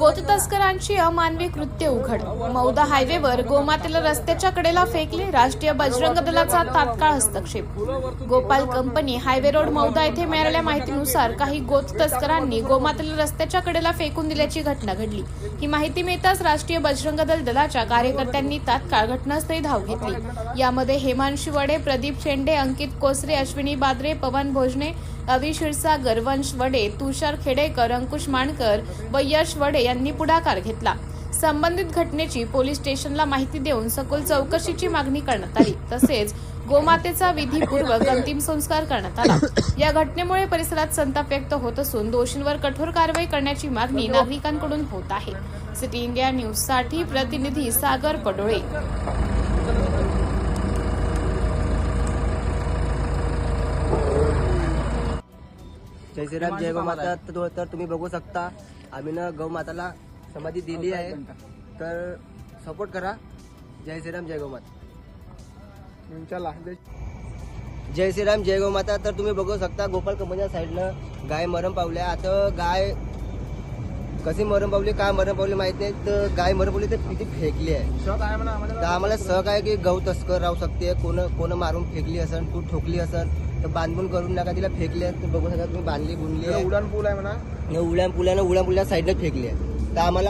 algo तस्करांची अमानवी कृत्य उघड. मौदा हायवेवर गोमातेला रस्त्याच्या कडेला फेकले राष्ट्रीय बजरंग दलाचा तात्काळ हस्तक्षेप. Gopal company highway road Mauda येथे मिळालेल्या माहितीनुसार काही गोत तस्करांनी गोमातेला रस्त्याच्या कडेला फेकून दिल्याची घटना घडली. ही माहिती मिळताच राष्ट्रीय बजरंग दल दलाच्या कार्यकर्त्यांनी तात्काळ घटनास्थळी धाव घेतली. यामध्ये हेमांशी वडे प्रदीप शेंडे अंकित कोसरे अश्विनी बादरे पवन भोजने अवि क्षीरसागर वंश वडे तुषार खेडेकर अंकुश माणकर व यश वडे यांनी पुढाकार घेतला. संबंधित घटनेची पोलीस स्टेशनला माहिती देऊन सखोल चौकशीची मागणी करण्यात आली. तसेच गोमातेचा विधीपूर्वक अंतिम संस्कार करण्यात आला. या घटनेमुळे परिसरात संताप व्यक्त होत असून दोषींवर कठोर कारवाई करण्याची मागणी नागरिकांकडून होत आहे. सिटी इंडिया न्यूजसाठी प्रतिनिधी सागर पडोळे. जय श्रीराम जय गोमाता तर तर तुम्ही बघू शकता. आम्ही ना गौमाताला समाधी दिली आहे. तर सपोर्ट करा. जय श्रीराम जय गोमाता जय श्रीराम जय गोमाता तर तुम्ही बघू शकता गोपाल कंपनीच्या साईडनं गाय मरण पावल्या. आता गाय कशी मरण पावली काय मरण पावली माहीत नाही तर गाय मरण पावली तर किती फेकली आहे. तर आम्हाला सहक आहे. की गहू तस्कर राहू शकते. कोण कोण मारून फेकली असन तू ठोकली असन तर बांधून करून नका तिला फेकली बघू शकता तुम्ही बांधली बुनली उडान पूल आहे म्हणा. न उड्या पुल्यानं उड्या पुल्या साईडनं फेकली तर आम्हाला